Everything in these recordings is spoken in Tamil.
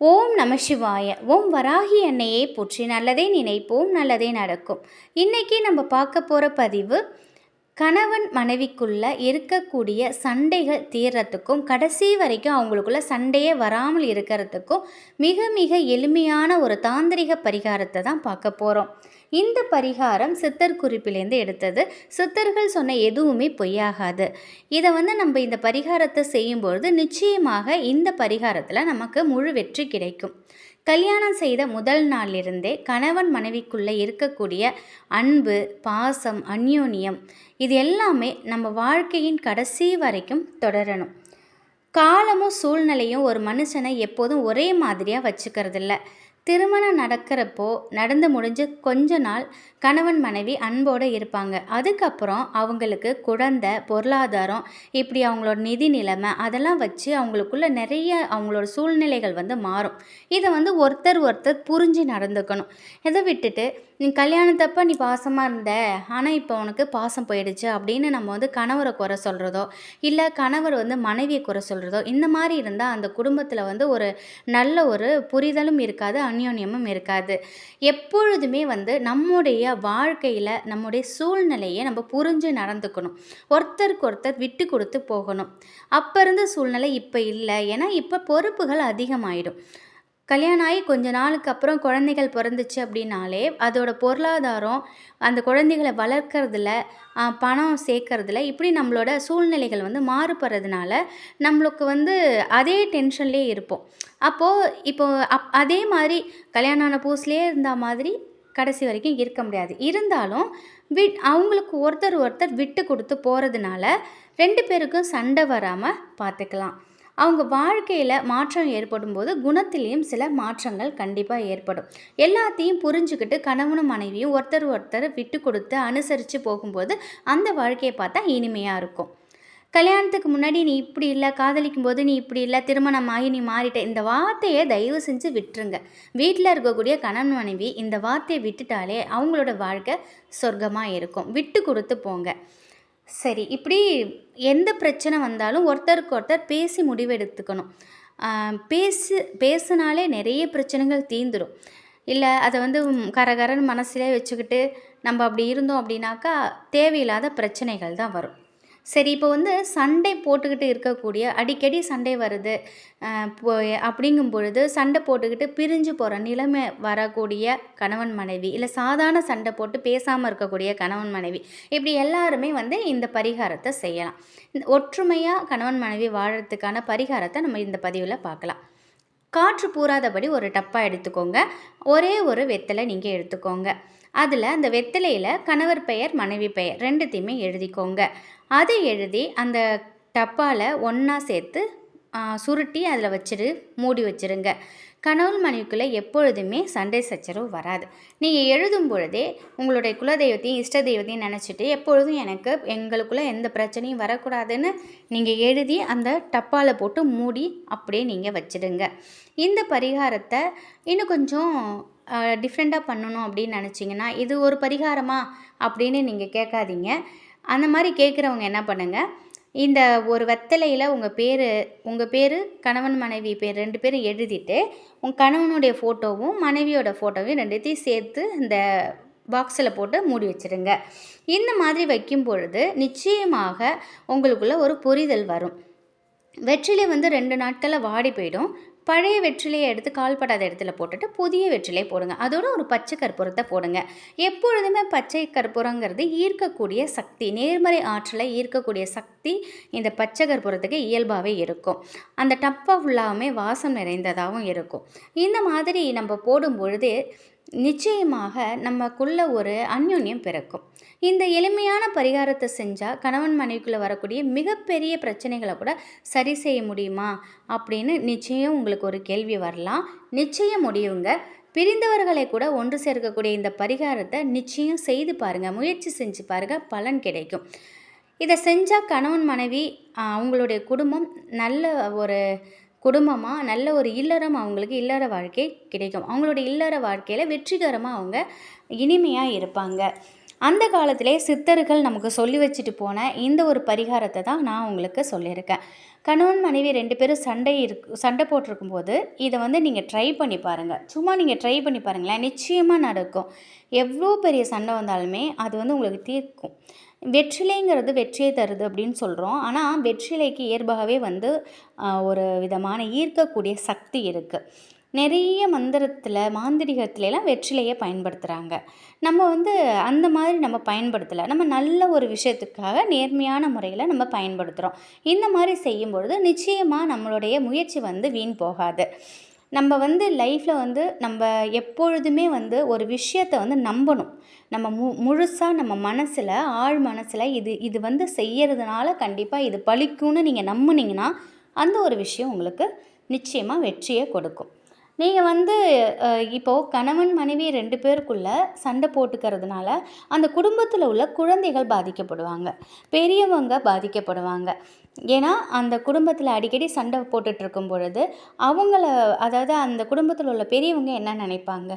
ஓம் நம சிவாய. ஓம் வராகி அன்னையை போற்றி நல்லதே நினைப்போம் நல்லதே நடக்கும். இன்றைக்கி நம்ம பார்க்க போகிற பதிவு கணவன் மனைவிக்குள்ள இருக்கக்கூடிய சண்டைகள் தீர்றதுக்கும் கடைசி வரைக்கும் அவங்களுக்குள்ள சண்டையே வராமல் இருக்கிறதுக்கும் மிக மிக எளிமையான ஒரு தாந்திரிக பரிகாரத்தை தான் பார்க்க போகிறோம் இந்த பரிகாரம் சித்தர் குறிப்பிலேருந்து எடுத்தது. சித்தர்கள் சொன்ன எதுவுமே பொய்யாகாது. இதை வந்து நம்ம இந்த பரிகாரத்தை செய்யும்பொழுது நிச்சயமாக இந்த பரிகாரத்தில் நமக்கு முழு வெற்றி கிடைக்கும். கல்யாணம் செய்த முதல் நாளிலிருந்தே கணவன் மனைவிக்குள்ளே இருக்கக்கூடிய அன்பு பாசம் அந்யோன்யம் இது எல்லாமே நம்ம வாழ்க்கையின் கடைசி வரைக்கும் தொடரணும். காலமும் சூழ்நிலையும் ஒரு மனுஷனை எப்போதும் ஒரே மாதிரியாக வச்சுக்கிறதில்ல. திருமணம் நடக்கிறப்போ நடந்து முடிஞ்சு கொஞ்ச நாள் கணவன் மனைவி அன்போடு இருப்பாங்க. அதுக்கப்புறம் அவங்களுக்கு குழந்தை பொருளாதாரம் இப்படி அவங்களோட நிதி நிலைமை அதெல்லாம் வச்சு அவங்களுக்குள்ள நிறைய அவங்களோட சூழ்நிலைகள் வந்து மாறும். இதை வந்து ஒருத்தர் ஒருத்தர் புரிஞ்சு நடந்துக்கணும். இதை விட்டுட்டு நீ கல்யாணத்தப்ப நீ பாசமாக இருந்த ஆனால் இப்போ உனக்கு பாசம் போயிடுச்சு அப்படின்னு நம்ம வந்து கணவரை குறை சொல்கிறதோ இல்லை கணவர் வந்து மனைவியை குறை சொல்கிறதோ இந்த மாதிரி இருந்தால் அந்த குடும்பத்தில் வந்து ஒரு நல்ல ஒரு புரிதலும் இருக்காது அந்யோன்யமும் இருக்காது. எப்பொழுதுமே வந்து நம்முடைய வாழ்க்கையில் நம்முடைய சூழ்நிலையை நம்ம புரிஞ்சு நடந்துக்கணும். ஒருத்தருக்கு ஒருத்தர் விட்டு கொடுத்து போகணும். அப்போ இருந்த சூழ்நிலை இப்போ இல்லை. ஏன்னா இப்போ பொறுப்புகள் அதிகமாயிடும். கல்யாணம் ஆகி கொஞ்ச நாளுக்கு அப்புறம் குழந்தைகள் பிறந்துச்சு அப்படின்னாலே அதோட பொருளாதாரம் அந்த குழந்தைகளை வளர்க்குறதுல பணம் சேர்க்கறதுல இப்படி நம்மளோட சூழ்நிலைகள் வந்து மாறுபடுறதுனால நம்மளுக்கு வந்து அதே டென்ஷன்லேயே இருப்போம். அப்போது இப்போ அப் அதே மாதிரி கல்யாணம் ஆன புதுசுலேயே இருந்த மாதிரி கடைசி வரைக்கும் இருக்க முடியாது. இருந்தாலும் விட் அவங்களுக்கு ஒருத்தர் ஒருத்தர் விட்டு கொடுத்து போகிறதுனால ரெண்டு பேருக்கும் சண்டை வராமல் பார்த்துக்கலாம் அவங்க வாழ்க்கையில் மாற்றம் ஏற்படும் போது குணத்திலையும் சில மாற்றங்கள் கண்டிப்பாக ஏற்படும். எல்லாத்தையும் புரிஞ்சுக்கிட்டு கணவனும் மனைவியும் ஒருத்தர் ஒருத்தர் விட்டு கொடுத்து அனுசரித்து போகும்போது அந்த வாழ்க்கையை பார்த்தா இனிமையாக இருக்கும். கல்யாணத்துக்கு முன்னாடி நீ இப்படி இல்லை காதலிக்கும் போது நீ இப்படி இல்லை திருமணமாகி நீ மாறிட்ட இந்த வார்த்தையை தயவு செஞ்சு விட்டுருங்க. வீட்டில் இருக்கக்கூடிய கணவன் மனைவி இந்த வார்த்தையை விட்டுட்டாலே அவங்களோட வாழ்க்கை சொர்க்கமாக இருக்கும். விட்டு கொடுத்து போங்க. சரி இப்படி எந்த பிரச்சனை வந்தாலும் ஒருத்தருக்கு ஒருத்தர் பேசி முடிவெடுத்துக்கணும். பேசு பேசுனாலே நிறைய பிரச்சனைகள் தீந்துடும் இல்லை அதை வந்து கரகரன்னு மனசிலே வச்சுக்கிட்டு நம்ம அப்படி இருந்தோம் அப்படின்னாக்கா தேவையில்லாத பிரச்சனைகள் தான் வரும். சரி இப்போ வந்து சண்டை போட்டுக்கிட்டு இருக்கக்கூடிய அடிக்கடி சண்டை வருது. அப்படிங்கும் பொழுது சண்டை போட்டுக்கிட்டு பிரிஞ்சு போகிற நிலைமை வரக்கூடிய கணவன் மனைவி இல்லை சாதாரண சண்டை போட்டு பேசாமல் இருக்கக்கூடிய கணவன் மனைவி இப்படி எல்லாருமே வந்து இந்த பரிகாரத்தை செய்யலாம். ஒற்றுமையாக கணவன் மனைவி வாழறதுக்கான பரிகாரத்தை நம்ம இந்த பதிவில் பார்க்கலாம். காற்று பூராதபடி ஒரு டப்பா எடுத்துக்கோங்க. ஒரே ஒரு வெத்தலை நீங்கள் எடுத்துக்கோங்க. அதில் அந்த வெத்தலையில் கணவர் பெயர் மனைவி பெயர் ரெண்டுத்தையுமே எழுதிக்கோங்க. அதை எழுதி அந்த டப்பாவில் ஒன்றா சேர்த்து சுருட்டி அதில் வச்சிரு மூடி வச்சுருங்க. கணவன் மனைவிக்குள்ளே எப்பொழுதுமே சண்டை சச்சரவு வராது. நீங்கள் எழுதும் பொழுதே உங்களுடைய குலதெய்வத்தையும் இஷ்ட தெய்வத்தையும் நினச்சிட்டு எப்பொழுதும் எனக்கு எங்களுக்குள்ளே எந்த பிரச்சனையும் வரக்கூடாதுன்னு நீங்கள் எழுதி அந்த டப்பாவில் போட்டு மூடி அப்படியே நீங்கள் வச்சிடுங்க. இந்த பரிகாரத்தை இன்னும் கொஞ்சம் டிஃப்ரெண்ட்டாக பண்ணணும் அப்படின்னு நினச்சிங்கன்னா இது ஒரு பரிகாரமா அப்படின்னு நீங்கள் கேட்காதீங்க. அந்த மாதிரி கேட்குறவங்க என்ன பண்ணுங்கள் இந்த ஒரு வெத்தலையில் உங்கள் பேர் உங்கள் பேர் கணவன் மனைவி பேர் ரெண்டு பேரும் எழுதிட்டு உங்கள் கணவனுடைய ஃபோட்டோவும் மனைவியோட ஃபோட்டோவையும் ரெண்டுத்தையும் சேர்த்து இந்த பாக்ஸில் போட்டு மூடி வச்சுருங்க. இந்த மாதிரி வைக்கும் பொழுது நிச்சயமாக உங்களுக்குள்ள ஒரு புரிதல் வரும். வெற்றிலை வந்து ரெண்டு நாட்களில் வாடி போயிடும். பழைய வெற்றிலையை எடுத்து கால்படாத இடத்துல போட்டுட்டு புதிய வெற்றிலை போடுங்க. அதோட ஒரு பச்சை கற்பூரத்தை போடுங்க. எப்பொழுதுமே பச்சை கற்பூரங்கிறது ஈர்க்கக்கூடிய சக்தி நேர்மறை ஆற்றலை ஈர்க்கக்கூடிய சக்தி இந்த பச்சை கற்பூரத்துக்கு இயல்பாகவே இருக்கும். அந்த டப்பா ஃபுல்லாகவுமே வாசம் நிறைந்ததாகவும் இருக்கும். இந்த மாதிரி நம்ம போடும் பொழுது நிச்சயமாக நமக்குள்ள ஒரு அந்யோன்யம் பிறக்கும். இந்த எளிமையான பரிகாரத்தை செஞ்சால் கணவன் மனைவிக்குள்ளே வரக்கூடிய மிகப்பெரிய பிரச்சனைகளை கூட சரி செய்ய முடியுமா? அப்படின்னு நிச்சயம் உங்களுக்கு ஒரு கேள்வி வரலாம். நிச்சயம் முடியுங்க. பிரிந்தவர்களை கூட ஒன்று சேர்க்கக்கூடிய இந்த பரிகாரத்தை நிச்சயம் செய்து பாருங்கள் முயற்சி செஞ்சு பாருங்கள் பலன் கிடைக்கும். இதை செஞ்சால் கணவன் மனைவி அவங்களுடைய குடும்பம் நல்ல ஒரு குடும்பமாக நல்ல ஒரு இல்லறம் அவங்களுக்கு இல்லற வாழ்க்கை கிடைக்கும். அவங்களோட இல்லற வாழ்க்கையில் வெற்றிகரமாக அவங்க இனிமையாக இருப்பாங்க. அந்த காலத்திலே சித்தர்கள் நமக்கு சொல்லி வச்சுட்டு போன இந்த ஒரு பரிகாரத்தை தான் நான் உங்களுக்கு சொல்லியிருக்கேன். கணவன் மனைவி ரெண்டு பேரும் சண்டை இருக்கு சண்டை போட்டிருக்கும்போது இதை வந்து நீங்கள் ட்ரை பண்ணி பாருங்கள் சும்மா நீங்கள் ட்ரை பண்ணி பாருங்களேன். நிச்சயமாக நடக்கும். எவ்வளோ பெரிய சண்டை வந்தாலுமே அது வந்து உங்களுக்கு தீர்க்கும். வெற்றிலைங்கிறது வெற்றியை தருது அப்படின்னு சொல்கிறோம் ஆனால் வெற்றிலைக்கு இயல்பாகவே வந்து ஒரு விதமான ஈர்க்கக்கூடிய சக்தி இருக்குது நிறைய மந்திரத்தில் மாந்திரிகத்துலலாம் வெற்றிலையை பயன்படுத்துகிறாங்க நம்ம வந்து அந்த மாதிரி நம்ம பயன்படுத்தலை. நம்ம நல்ல ஒரு விஷயத்துக்காக நேர்மையான முறையில் நம்ம பயன்படுத்துகிறோம் இந்த மாதிரி செய்யும் பொழுது நிச்சயமாக நம்மளுடைய முயற்சி வந்து வீண் போகாது. நம்ம வந்து லைஃப்பில் வந்து நம்ம எப்பொழுதுமே வந்து ஒரு விஷயத்தை வந்து நம்பணும். நம்ம மு முழுசாக நம்ம மனசில் ஆழ் மனசில் இது இது வந்து செய்யறதுனால கண்டிப்பாக இது பழிக்கும்னு நீங்கள் நம்புனீங்கன்னா அந்த ஒரு விஷயம் உங்களுக்கு நிச்சயமாக வெற்றியை கொடுக்கும். நீங்கள் வந்து இப்போது கணவன் மனைவி ரெண்டு பேருக்குள்ள சண்டை போட்டுக்கிறதுனால அந்த குடும்பத்தில் உள்ள குழந்தைகள் பாதிக்கப்படுவாங்க. பெரியவங்க பாதிக்கப்படுவாங்க. ஏன்னா அந்த குடும்பத்தில் அடிக்கடி சண்டை போட்டுட்ருக்கும் பொழுது அவங்கள அதாவது அந்த குடும்பத்தில் உள்ள பெரியவங்க என்ன நினைப்பாங்க?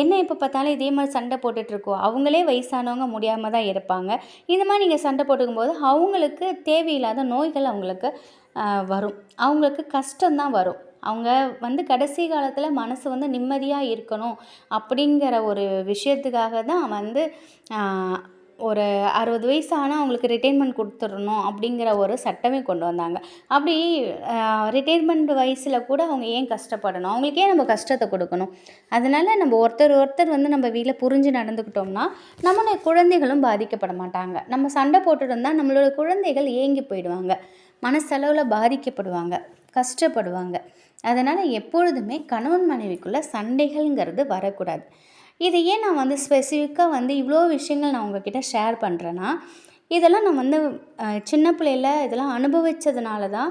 என்ன இப்போ பார்த்தாலும் இதே மாதிரி சண்டை போட்டுட்ருக்கோம் அவங்களே வயசானவங்க முடியாமல் தான் இருப்பாங்க. இந்த மாதிரி நீங்கள் சண்டை போட்டுக்கும்போது அவங்களுக்கு தேவையில்லாத நோய்கள் அவங்களுக்கு வரும். அவங்களுக்கு கஷ்டம்தான் வரும். அவங்க வந்து கடைசி காலத்தில் மனசு வந்து நிம்மதியாக இருக்கணும் அப்படிங்கிற ஒரு விஷயத்துக்காக தான் வந்து ஒரு அறுபது வயசு ஆனால் அவங்களுக்கு ரிட்டைர்மெண்ட் கொடுத்துடணும் அப்படிங்கிற ஒரு சட்டமே கொண்டு வந்தாங்க. அப்படி ரிட்டைர்மெண்ட் வயசில் கூட அவங்க ஏன் கஷ்டப்படணும்? அவங்களுக்கு ஏன் நம்ம கஷ்டத்தை கொடுக்கணும்? அதனால் நம்ம ஒருத்தர் ஒருத்தர் வந்து நம்ம வீட்டில் புரிஞ்சு நடந்துக்கிட்டோம்னா நம்மளுடைய குழந்தைகளும் பாதிக்கப்பட மாட்டாங்க. நம்ம சண்டை போட்டுட்டு இருந்தால் நம்மளோட குழந்தைகள் ஏங்கி போயிடுவாங்க. மனசளவில் பாதிக்கப்படுவாங்க கஷ்டப்படுவாங்க. அதனால் எப்பொழுதுமே கணவன் மனைவிக்குள்ளே சண்டைகள்ங்கிறது வரக்கூடாது. இது ஏன் நான் வந்து ஸ்பெசிஃபிக்காக வந்து இவ்வளோ விஷயங்கள் நான் உங்ககிட்ட ஷேர் பண்ணுறேன்னா இதெல்லாம் நான் வந்து சின்ன பிள்ளையில இதெல்லாம் அனுபவித்ததுனால தான்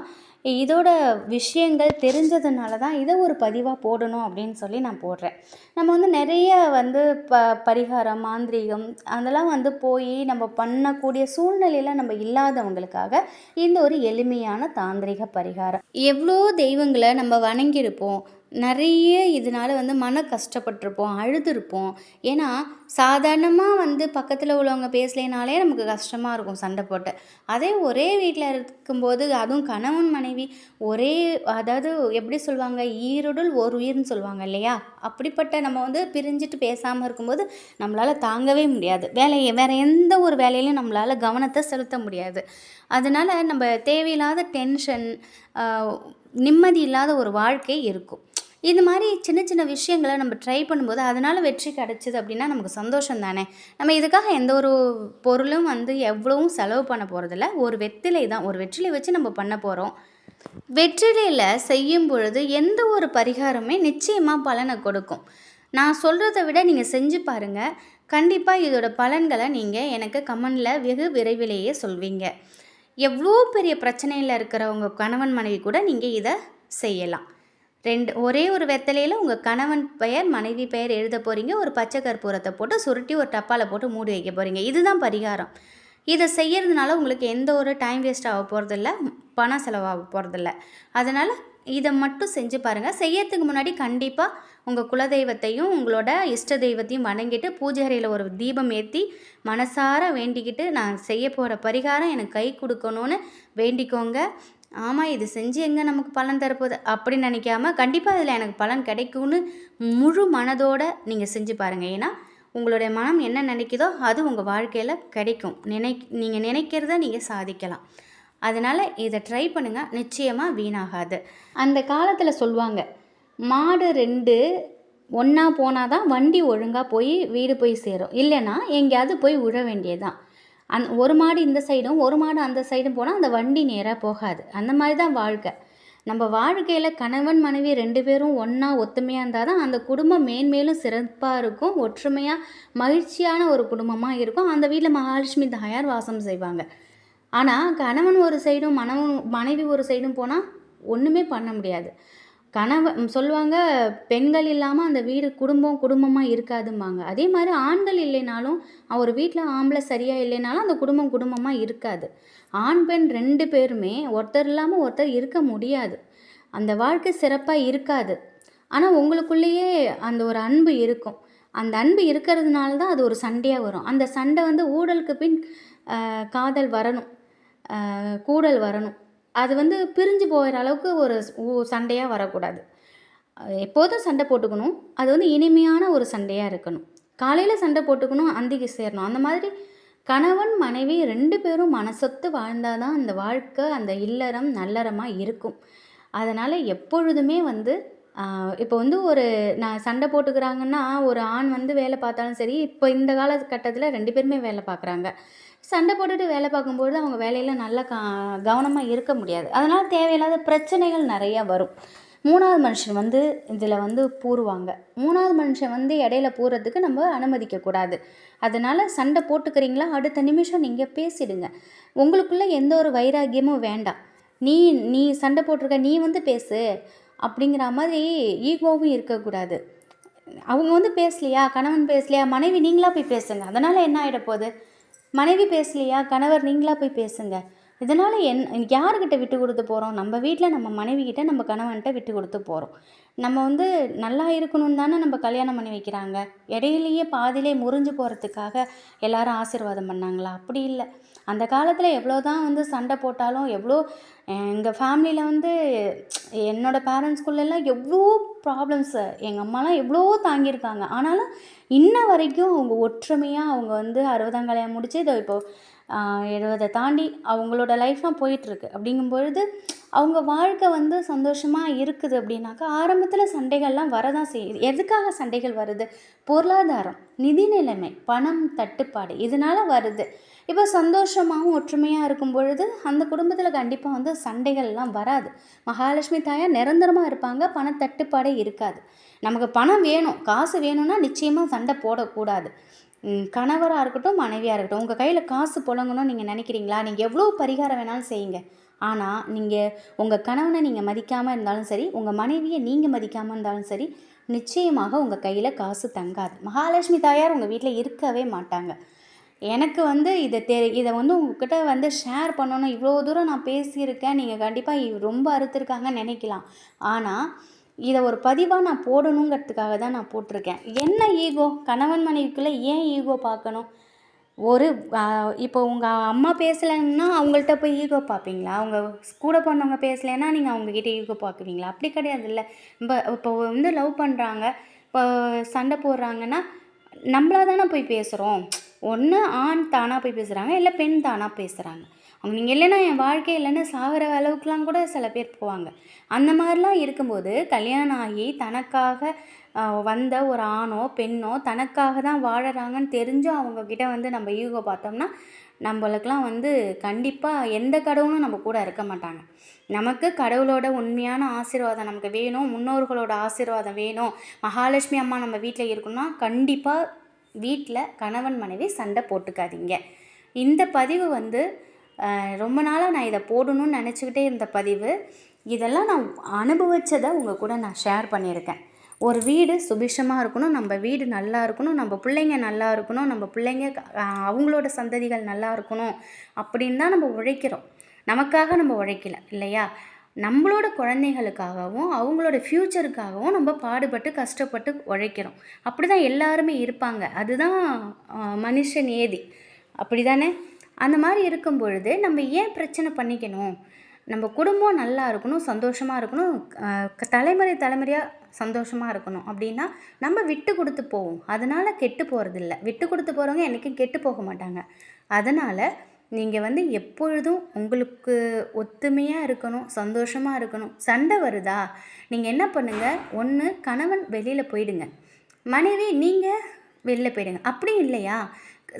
இதோட விஷயங்கள் தெரிஞ்சதுனால தான் இதை ஒரு பதிவாக போடணும் அப்படின்னு சொல்லி நான் போடுறேன். நம்ம வந்து நிறைய வந்து ப பரிகாரம் மாந்திரீகம் அதெல்லாம் வந்து போய் நம்ம பண்ணக்கூடிய சூழ்நிலையில் நம்ம இல்லாதவங்களுக்காக இந்த ஒரு எளிமையான தாந்திரிக பரிகாரம். எவ்வளோ தெய்வங்களை நம்ம வணங்கியிருப்போம் நிறைய இதனால வந்து மன கஷ்டப்பட்டிருப்போம் அழுதுருப்போம். ஏன்னா சாதாரணமாக வந்து பக்கத்தில் உள்ளவங்க பேசலைனாலே நமக்கு கஷ்டமாக இருக்கும் சண்டை போட்டு. அதே ஒரே வீட்டில் இருக்கும்போது அதுவும் கணவன் மனைவி ஒரே அதாவது எப்படி சொல்லுவாங்க ஈருடல் ஒரு உயிர்னு சொல்லுவாங்க இல்லையா? அப்படிப்பட்ட நம்ம வந்து பிரிஞ்சுட்டு பேசாமல் இருக்கும்போது நம்மளால் தாங்கவே முடியாது. வேலையை வேறு எந்த ஒரு வேலையிலையும் நம்மளால் கவனத்தை செலுத்த முடியாது. அதனால் நம்ம தேவையில்லாத டென்ஷன் நிம்மதி இல்லாத ஒரு வாழ்க்கை இருக்கும். இது மாதிரி சின்ன சின்ன விஷயங்களை நம்ம ட்ரை பண்ணும்போது அதனால் வெற்றி கிடச்சிது அப்படின்னா நமக்கு சந்தோஷம் தானே? நம்ம இதுக்காக எந்த ஒரு பொருளும் வந்து எவ்வளவும் செலவு பண்ண போகிறதில்ல ஒரு வெற்றிலை தான். ஒரு வெற்றிலை வச்சு நம்ம பண்ண போகிறோம் வெற்றிலையில் செய்யும் பொழுது எந்த ஒரு பரிகாரமே நிச்சயமாக பலனை கொடுக்கும். நான் சொல்கிறத விட நீங்கள் செஞ்சு பாருங்கள் கண்டிப்பாக இதோட பலன்களை நீங்கள் எனக்கு கமெண்டில் வெகு விரைவிலேயே சொல்வீங்க. எவ்வளோ பெரிய பிரச்சனையில் இருக்கிறவங்க கணவன் மனைவி கூட நீங்கள் இதை செய்யலாம். ரெண்டு ஒரே ஒரு வெத்தலையில் உங்கள் கணவன் பெயர் மனைவி பெயர் எழுத போகிறீங்க ஒரு பச்சை கற்பூரத்தை போட்டு சுருட்டி ஒரு டப்பாவில் போட்டு மூடி வைக்க போகிறீங்க இதுதான் பரிகாரம். இதை செய்யறதுனால உங்களுக்கு எந்த ஒரு டைம் வேஸ்ட் ஆக போகிறதில்ல பணம் செலவாக போகிறதில்ல அதனால் இதை மட்டும் செஞ்சு பாருங்கள் செய்யறதுக்கு முன்னாடி கண்டிப்பாக உங்கள் குலதெய்வத்தையும் உங்களோட இஷ்ட தெய்வத்தையும் வணங்கிட்டு பூஜை அறையில் ஒரு தீபம் ஏற்றி மனசார வேண்டிக்கிட்டு நான் செய்ய போகிற பரிகாரம் எனக்கு கை கொடுக்கணும்னு வேண்டிக்கோங்க. ஆமாம் இது செஞ்சு எங்கே நமக்கு பலன் தரப்போகுது? அப்படின்னு நினைக்காம கண்டிப்பாக இதில் எனக்கு பலன் கிடைக்கும்னு முழு மனதோடு நீங்கள் செஞ்சு பாருங்கள் ஏன்னா உங்களுடைய மனம் என்ன நினைக்குதோ அது உங்கள் வாழ்க்கையில் கிடைக்கும். நினை நீங்கள் நினைக்கிறத நீங்கள் சாதிக்கலாம். அதனால் இதை ட்ரை பண்ணுங்கள் நிச்சயமாக வீணாகாது. அந்த காலத்தில் சொல்லுவாங்க மாடு ரெண்டு ஒன்றா போனால் தான் வண்டி ஒழுங்காக போய் வீடு போய் சேரும். இல்லைன்னா எங்கேயாவது போய் உழ வேண்டியதுதான். அந் ஒரு மாடு இந்த சைடும் ஒரு மாடு அந்த சைடும் போனால் அந்த வண்டி நேராக போகாது. அந்த மாதிரி தான் வாழ்க்கை. நம்ம வாழ்க்கையில் கணவன் மனைவி ரெண்டு பேரும் ஒன்றா ஒத்துமையாக இருந்தால் தான் அந்த குடும்பம் மேன்மேலும் சிறப்பாக இருக்கும் ஒற்றுமையாக மகிழ்ச்சியான ஒரு குடும்பமாக இருக்கும். அந்த வீட்டில் மகாலட்சுமி தாயார் வாசம் செய்வாங்க. ஆனால் கணவன் ஒரு சைடும் மனவன் மனைவி ஒரு சைடும் போனால் ஒன்றுமே பண்ண முடியாது. கணவன் சொல்லுவாங்க பெண்கள் இல்லாமல் அந்த வீடு குடும்பம் குடும்பமாக இருக்காதும்பாங்க. அதே மாதிரி ஆண்கள் இல்லைனாலும் ஒரு வீட்டில் ஆம்பளை சரியாக இல்லைனாலும் அந்த குடும்பம் குடும்பமாக இருக்காது. ஆண் பெண் ரெண்டு பேருமே ஒருத்தர் இல்லாமல் ஒருத்தர் இருக்க முடியாது. அந்த வாழ்க்கை சிறப்பாக இருக்காது. ஆனால் உங்களுக்குள்ளேயே அந்த ஒரு அன்பு இருக்கும். அந்த அன்பு இருக்கிறதுனால தான் அது ஒரு சண்டையாக வரும். அந்த சண்டை வந்து ஊழலுக்கு பின் காதல் வரணும். கூடல் வரணும். அது வந்து பிரிஞ்சு போகிற அளவுக்கு ஒரு சண்டையாக வரக்கூடாது. எப்போதும் சண்டை போட்டுக்கணும். அது வந்து இனிமையான ஒரு சண்டையாக இருக்கணும். காலையில் சண்டை போட்டுக்கணும் அந்திக்கு சேரணும். அந்த மாதிரி கணவன் மனைவி ரெண்டு பேரும் மனசொத்து வாழ்ந்தால் தான் அந்த வாழ்க்கை அந்த இல்லறம் நல்லறமாக இருக்கும். அதனால் எப்பொழுதுமே வந்து இப்போ வந்து ஒரு நான் சண்டை போட்டுக்கிறாங்கன்னா ஒரு ஆண் வந்து வேலை பார்த்தாலும் சரி இப்போ இந்த காலகட்டத்தில் ரெண்டு பேருமே வேலை பார்க்குறாங்க. சண்டை போட்டுட்டு வேலை பார்க்கும்பொழுது அவங்க வேலையில் நல்லா கா கவனமாக இருக்க முடியாது. அதனால் தேவையில்லாத பிரச்சனைகள் நிறையா வரும். மூணாவது மனுஷன் வந்து இதில் வந்து பூருவாங்க மூணாவது மனுஷன் வந்து இடையில பூறதுக்கு நம்ம அனுமதிக்கக்கூடாது அதனால் சண்டை போட்டுக்கிறீங்களா? அடுத்த நிமிஷம் நீங்கள் பேசிடுங்க. உங்களுக்குள்ளே எந்த ஒரு வைராக்கியமும் வேண்டாம். நீ நீ சண்டை போட்டிருக்க நீ வந்து பேசு. அப்படிங்கிற மாதிரி ஈகோவும் இருக்கக்கூடாது. அவங்க வந்து பேசலையா? கணவன் பேசலையா? மனைவி நீங்களாக போய் பேசுங்க. அதனால் என்ன ஆகிட போகுது? மனைவி பேசலையா? கணவர் நீங்களாக போய் பேசுங்க. இதனால் என் யாருக்கிட்ட விட்டு கொடுத்து போகிறோம் நம்ம வீட்டில் நம்ம மனைவிக்கிட்ட நம்ம கணவன்கிட்ட விட்டு கொடுத்து போகிறோம் நம்ம வந்து நல்லா இருக்கணும்னு தானே நம்ம கல்யாணம் பண்ணி வைக்கிறாங்க. இடையிலேயே பாதியிலே முறிஞ்சு போகிறதுக்காக எல்லாரும் ஆசீர்வாதம் பண்ணாங்களா? அப்படி இல்லை. அந்த காலத்தில் எவ்வளோ தான் வந்து சண்டை போட்டாலும் எவ்வளோ எங்கள் ஃபேமிலியில் வந்து என்னோடய பேரண்ட்ஸ்குள்ளெல்லாம் எவ்வளோ ப்ராப்ளம்ஸு எங்கள் அம்மாலாம் எவ்வளோ தாங்கியிருக்காங்க. ஆனாலும் இன்ன வரைக்கும் அவங்க ஒற்றுமையாக அவங்க வந்து அறுபதாம் கல்யாணம் முடித்து இதை இப்போது எழுபதை தாண்டி அவங்களோட லைஃப்லாம் போயிட்டுருக்கு. அப்படிங்கும்பொழுது அவங்க வாழ்க்கை வந்து சந்தோஷமாக இருக்குது அப்படின்னாக்கா ஆரம்பத்தில் சண்டைகள்லாம் வரதான் செய்யுது. எதுக்காக சண்டைகள் வருது? பொருளாதாரம் நிதி நிலைமை பணம் தட்டுப்பாடு இதனால் வருது. இப்போ சந்தோஷமாகவும் ஒற்றுமையாக இருக்கும் பொழுது அந்த குடும்பத்தில் கண்டிப்பாக வந்து சண்டைகள்லாம் வராது. மகாலட்சுமி தாயார் நிரந்தரமாக இருப்பாங்க பண தட்டுப்பாடே இருக்காது. நமக்கு பணம் வேணும் காசு வேணும்னா நிச்சயமாக சண்டை போடக்கூடாது. கணவராக இருக்கட்டும் மனைவியாக இருக்கட்டும் உங்கள் கையில் காசு புழங்கணும்னு நீங்கள் நினைக்கிறீங்களா? நீங்கள் எவ்வளோ பரிகாரம் வேணாலும் செய்யுங்க. ஆனால் நீங்கள் உங்கள் கணவனை நீங்கள் மதிக்காமல் இருந்தாலும் சரி உங்கள் மனைவியை நீங்கள் மதிக்காமல் இருந்தாலும் சரி நிச்சயமாக உங்கள் கையில் காசு தங்காது. மகாலட்சுமி தாயார் உங்கள் வீட்டில் இருக்கவே மாட்டாங்க. எனக்கு வந்து இதை தெ இதை வந்து உங்ககிட்ட வந்து ஷேர் பண்ணணும். இவ்வளோ தூரம் நான் பேசியிருக்கேன். நீங்கள் கண்டிப்பாக ரொம்ப அறுத்துருக்காங்கன்னு நினைக்கலாம். ஆனால் இதை ஒரு பதிவாக நான் போடணுங்கிறதுக்காக தான் நான் போட்டிருக்கேன். என்ன ஈகோ? கணவன் மனைவிக்குள்ளே ஏன் ஈகோ பார்க்கணும்? ஒரு இப்போ உங்கள் அம்மா பேசலைன்னா அவங்கள்ட்ட போய் ஈகோ பார்ப்பீங்களா? அவங்க கூட பண்ணவங்க பேசலைன்னா நீங்கள் அவங்கக்கிட்ட ஈகோ பார்க்குவீங்களா? அப்படி கிடையாது இல்லை இப்போ இப்போ வந்து லவ் பண்ணுறாங்க இப்போ சண்டை போடுறாங்கன்னா நம்மளாக தானே போய் பேசுகிறோம் ஒன்று ஆண் தானாக போய் பேசுகிறாங்க இல்லை பெண் தானாக பேசுகிறாங்க அவங்க நீங்கள் இல்லைன்னா என் வாழ்க்கை இல்லைன்னு சாகிற அளவுக்குலாம் கூட சில பேர் போவாங்க. அந்த மாதிரிலாம் இருக்கும்போது கல்யாணம் ஆகி தனக்காக வந்த ஒரு ஆணோ பெண்ணோ தனக்காக தான் வாழறாங்கன்னு தெரிஞ்சும் அவங்கக்கிட்ட வந்து நம்ம ஈகோ பார்த்தோம்னா நம்மளுக்கெலாம் வந்து கண்டிப்பாக எந்த கடவுளும் நம்ம கூட இருக்க மாட்டாங்க. நமக்கு கடவுளோட உண்மையான ஆசீர்வாதம் நமக்கு வேணும் முன்னோர்களோட ஆசீர்வாதம் வேணும் மகாலட்சுமி அம்மா நம்ம வீட்டில் இருக்கணும்னா கண்டிப்பாக வீட்டில் கணவன் மனைவி சண்டை போட்டுக்காதீங்க. இந்த பதிவு வந்து ரொம்ப நாளாக நான் இதை போடணும்னு நினச்சிக்கிட்டே இருந்த பதிவு இதெல்லாம் நான் அனுபவிச்சதை உங்கள் கூட நான் ஷேர் பண்ணியிருக்கேன். ஒரு வீடு சுபிஷமாக இருக்கணும் நம்ம வீடு நல்லா இருக்கணும் நம்ம பிள்ளைங்க நல்லா இருக்கணும் நம்ம பிள்ளைங்க அவங்களோட சந்ததிகள் நல்லா இருக்கணும் அப்படின்னு தான் நம்ம உழைக்கிறோம். நமக்காக நம்ம உழைக்கல இல்லையா? நம்மளோட குழந்தைகளுக்காகவும் அவங்களோட ஃப்யூச்சருக்காகவும் நம்ம பாடுபட்டு கஷ்டப்பட்டு உழைக்கிறோம். அப்படி தான் எல்லாருமே இருப்பாங்க. அதுதான் மனுஷன் ஏதி அப்படி தானே அந்த மாதிரி இருக்கும் பொழுது நம்ம ஏன் பிரச்சனை பண்ணிக்கணும்? நம்ம குடும்பம் நல்லா இருக்கணும் சந்தோஷமாக இருக்கணும் தலைமுறை தலைமுறையாக சந்தோஷமாக இருக்கணும். அப்படின்னா நம்ம விட்டு கொடுத்து போவோம். அதனால் கெட்டு போகிறதில்ல விட்டு கொடுத்து போகிறவங்க என்றைக்கும் கெட்டு போக மாட்டாங்க. அதனால் நீங்கள் வந்து எப்பொழுதும் உங்களுக்கு ஒத்துமையாக இருக்கணும் சந்தோஷமாக இருக்கணும். சண்டை வருதா? நீங்கள் என்ன பண்ணுங்கள் ஒன்று கணவன் வெளியில் போயிடுங்க. மனைவி நீங்கள் வெளில போயிடுங்க. அப்படி இல்லையா?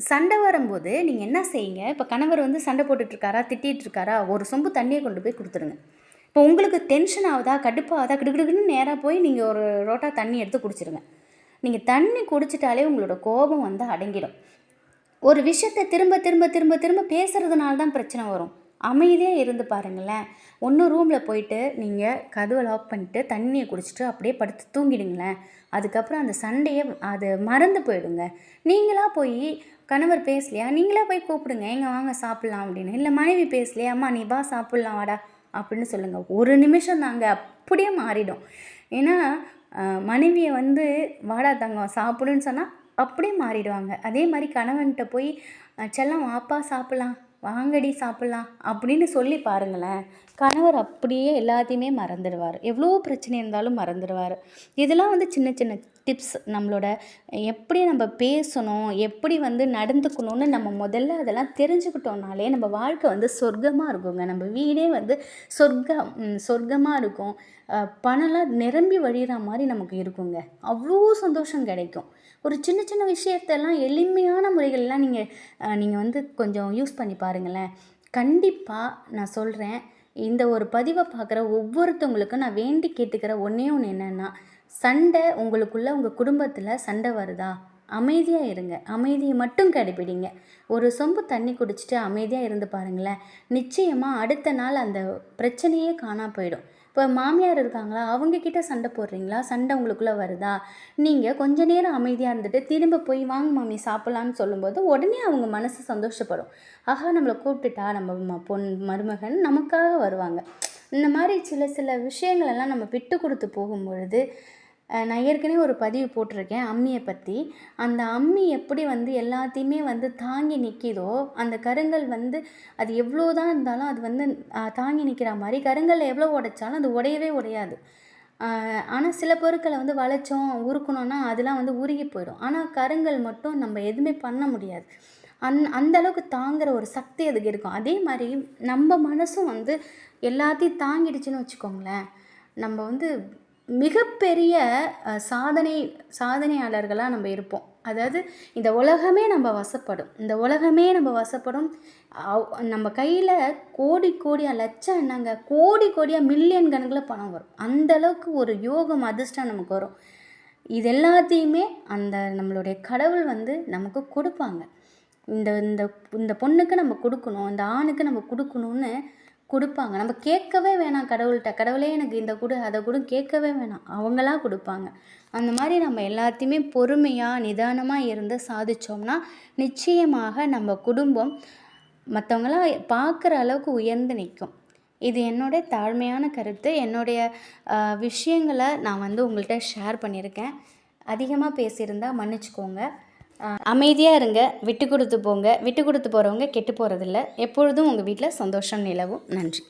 சண்டை வரும்போது நீங்கள் என்ன செய்யுங்க? இப்போ கணவர் வந்து சண்டை போட்டுட்ருக்காரா? திட்டிகிட்ருக்காரா ஒரு சொம்பு தண்ணியை கொண்டு போய் கொடுத்துருங்க. இப்போ உங்களுக்கு டென்ஷன் ஆகுதா? கடுப்பாகுதா கிடுகிடுன்னு நேராக போய் நீங்கள் ஒரு ரோட்டா தண்ணி எடுத்து குடிச்சிருங்க. நீங்கள் தண்ணி குடிச்சிட்டாலே உங்களோட கோபம் வந்து அடங்கிடும். ஒரு விஷயத்தை திரும்ப திரும்ப திரும்ப திரும்ப பேசுகிறதுனால தான் பிரச்சனை வரும். அமைதியாக இருந்து பாருங்களேன். ஒன்று ரூமில் போயிட்டு நீங்கள் கதவை லாக் பண்ணிட்டு தண்ணியை குடிச்சிட்டு அப்படியே படுத்து தூங்கிடுங்களேன். அதுக்கப்புறம் அந்த சண்டையை அது மறந்து போயிடுங்க. நீங்களாக போய் கணவர் பேசலையா? நீங்களே போய் கூப்பிடுங்க. எங்கே வாங்க சாப்பிட்லாம் அப்படின்னு. இல்லை மனைவி பேசலையா? அம்மா நீ வா சாப்பிட்லாம் வாடா அப்படின்னு சொல்லுங்கள் ஒரு நிமிஷம் தாங்க. அப்படியே மாறிடும். ஏன்னா மனைவியை வந்து வாடா தங்கம் சாப்பிடுன்னு சொன்னால் அப்படியே மாறிடுவாங்க. அதே மாதிரி கணவன்கிட்ட போய் செல்லம் வாப்பா சாப்பிட்லாம். வாங்கடி சாப்பிட்லாம் அப்படின்னு சொல்லி பாருங்களேன். கணவர் அப்படியே எல்லாத்தையுமே மறந்துடுவார். எவ்வளோ பிரச்சனை இருந்தாலும் மறந்துடுவார். இதெல்லாம் வந்து சின்ன சின்ன டிப்ஸ் நம்மளோட எப்படி நம்ம பேசணும் எப்படி வந்து நடந்துக்கணும்னு நம்ம முதல்ல அதெல்லாம் தெரிஞ்சுக்கிட்டோம்னாலே நம்ம வாழ்க்கை வந்து சொர்க்கமாக இருக்குங்க. நம்ம வீடே வந்து சொர்க்கம் சொர்க்கமாக இருக்கும் பணம்லாம் நிரம்பி வழிகிற மாதிரி நமக்கு இருக்குங்க. அவ்வளோ சந்தோஷம் கிடைக்கும். ஒரு சின்ன சின்ன விஷயத்தெல்லாம் எளிமையான முறைகள்லாம் நீங்கள் நீங்கள் வந்து கொஞ்சம் யூஸ் பண்ணி பாருங்களேன். கண்டிப்பாக நான் சொல்கிறேன் இந்த ஒரு பதிவை பார்க்குற ஒவ்வொருத்தவங்களுக்கும் நான் வேண்டி கேட்டுக்கிற ஒன்றே ஒன்று என்னென்னா சண்டை உங்களுக்குள்ள உங்கள் குடும்பத்தில் சண்டை வருதா? அமைதியாக இருங்க. அமைதியை மட்டும் கடைபிடிங்க. ஒரு சொம்பு தண்ணி குடிச்சிட்டு அமைதியாக இருந்து பாருங்களேன். நிச்சயமாக அடுத்த நாள் அந்த பிரச்சனையே காணா போயிடும். இப்போ மாமியார் இருக்காங்களா? அவங்கக்கிட்ட சண்டை போடுறீங்களா? சண்டை உங்களுக்குள்ளே வருதா? நீங்கள் கொஞ்ச நேரம் அமைதியாக இருந்துட்டு திரும்ப போய் வாங்க மாமி சாப்பிட்லான்னு சொல்லும்போது உடனே அவங்க மனசு சந்தோஷப்படும். ஆஹா நம்மளை கூப்பிட்டுட்டா நம்ம பொன் மருமகன் நமக்காக வருவாங்க. இந்த மாதிரி சில சில விஷயங்களெல்லாம் நம்ம விட்டு கொடுத்து போகும்பொழுது நான் ஏற்கனவே ஒரு பதிவு போட்டிருக்கேன் அம்மியை பற்றி அந்த அம்மி எப்படி வந்து எல்லாத்தையுமே வந்து தாங்கி நிற்கிதோ அந்த கருங்கல் வந்து அது எவ்வளோ தான் இருந்தாலும் அது வந்து தாங்கி நிற்கிற மாதிரி கருங்கல் எவ்வளோ உடைச்சாலும் அது உடையவே உடையாது. ஆனால் சில பொருட்களை வந்து வளைச்சோம் உருக்கணும்னா அதெல்லாம் வந்து உருகி போயிடும். ஆனால் கருங்கல் மட்டும் நம்ம எதுவுமே பண்ண முடியாது. அந் அந்த அளவுக்கு தாங்குற ஒரு சக்தி அதுக்கு இருக்கும். அதே மாதிரி நம்ம மனசும் வந்து எல்லாத்தையும் தாங்கிடுச்சுன்னு வச்சுக்கோங்களேன். நம்ம வந்து மிகப்பெரிய சாதனை சாதனையாளர்களாக நம்ம இருப்போம். அதாவது இந்த உலகமே நம்ம வசப்படும். இந்த உலகமே நம்ம வசப்படும். நம்ம கையில் கோடி கோடியா லட்சம் என்னங்க? கோடி கோடியாக மில்லியன் கணக்கில் பணம் வரும். அந்தளவுக்கு ஒரு யோகம் அதிர்ஷ்டம் நமக்கு வரும். இது எல்லாத்தையுமே அந்த நம்மளுடைய கடவுள் வந்து நமக்கு கொடுப்பாங்க. இந்த இந்த இந்த பொண்ணுக்கு நம்ம கொடுக்கணும் இந்த ஆணுக்கு நம்ம கொடுக்கணும்னு கொடுப்பாங்க. நம்ம கேட்கவே வேணாம் கடவுள்கிட்ட. கடவுளே எனக்கு இந்த கொடு அதை கொடு கேட்கவே வேணாம். அவங்களா கொடுப்பாங்க. அந்த மாதிரி நம்ம எல்லாத்தையுமே பொறுமையாக நிதானமாக இருந்து சாதித்தோம்னா நிச்சயமாக நம்ம குடும்பம் மற்றவங்களாம் பார்க்குற அளவுக்கு உயர்ந்து நிற்கும். இது என்னுடைய தாழ்மையான கருத்து. என்னுடைய விஷயங்களை நான் வந்து உங்கள்கிட்ட ஷேர் பண்ணியிருக்கேன். அதிகமாக பேசியிருந்தால் மன்னிச்சுக்கோங்க. அமைதியாக இருங்க விட்டு கொடுத்து போங்க. விட்டு கொடுத்து போகிறவங்க கெட்டு போகிறதில்ல எப்பொழுதும் உங்கள் வீட்டில் சந்தோஷம் நிலவும். நன்றி.